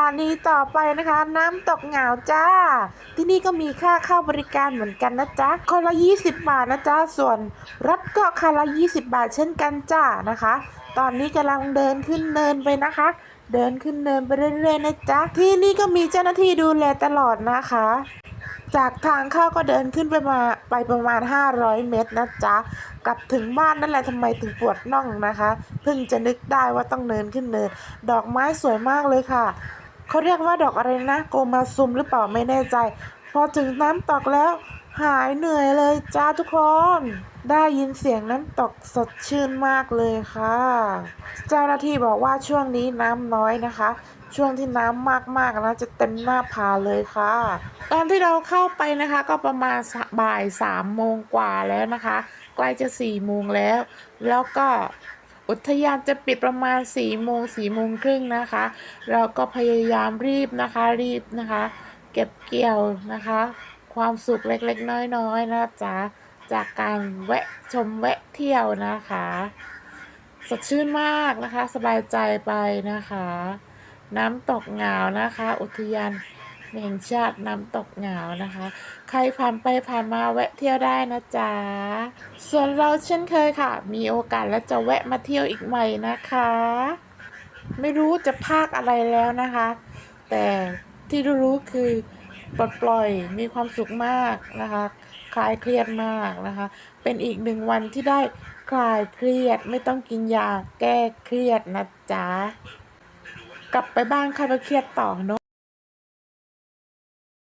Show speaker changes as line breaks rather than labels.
านีต่อไปนะคะ น้ำตกเหงาจ้า ที่นี่ก็มีค่าเข้าบริการเหมือนกันนะจ๊ะคนละ 20 บาทนะจ๊ะส่วนรถก็คันละ 20 บาทเช่นกันจ้านะคะ ตอนนี้กำลังเดินขึ้นเนินไปนะคะ เดินขึ้นเนินไปเรื่อยๆนะจ๊ะที่นี่ก็มีเจ้าหน้าที่ดูแลตลอดนะคะ จากทางเข้าก็เดินขึ้นไปมาไปประมาณ 500 เมตรนะจ๊ะกลับถึงบ้านนั่นแหละทำไมถึงปวดน่องนะคะ เพิ่งจะนึกได้ว่าต้องเดินขึ้นเนิน ดอกไม้สวยมากเลยค่ะ เขาเรียกว่าดอกอะไรนะ โกมาซุมหรือเปล่าไม่แน่ใจ พอถึงน้ำตกแล้ว หายเหนื่อยเลยจ้าทุกคน ได้ยินเสียงน้ำตกสดชื่นมากเลยค่ะ เจ้าหน้าที่บอกว่าช่วงนี้น้ำน้อยนะคะ ช่วงที่น้ำมากๆนะจะเต็มหน้าผาเลยค่ะ ตอนที่เราเข้าไปนะคะ ก็ประมาณบ่ายสามโมงกว่าแล้วนะคะ ใกล้จะสี่โมงแล้ว แล้วก็ อุทยานจะปิดประมาณสี่โมงสี่โมงครึ่งนะคะ เราก็พยายามรีบนะคะรีบนะคะ เก็บเกี่ยวนะคะ ความสุขเล็กๆ น้อยๆนะจ๊ะจากการแวะชมแวะเที่ยวนะคะสดชื่นมากนะคะ สบายใจไปนะคะ น้ำตกเหงานะคะ อุทยาน แห่งชาติน้ำตกเหงานะคะ ใครผ่านไปผ่านมาแวะเที่ยวได้นะจ๊ะ ส่วนเราเช่นเคยค่ะ มีโอกาสแล้วจะแวะมาเที่ยวอีกใหม่นะคะ ไม่รู้จะภาคอะไรแล้วนะคะ แต่ที่รู้คือปลดปล่อยมีความสุขมากนะคะคลายเครียดมากนะคะ เป็นอีกหนึ่งวันที่ได้คลายเครียดไม่ต้องกินยาแก้เครียดนะจ๊ะ กลับไปบ้านใครไปเครียดต่อเนอะ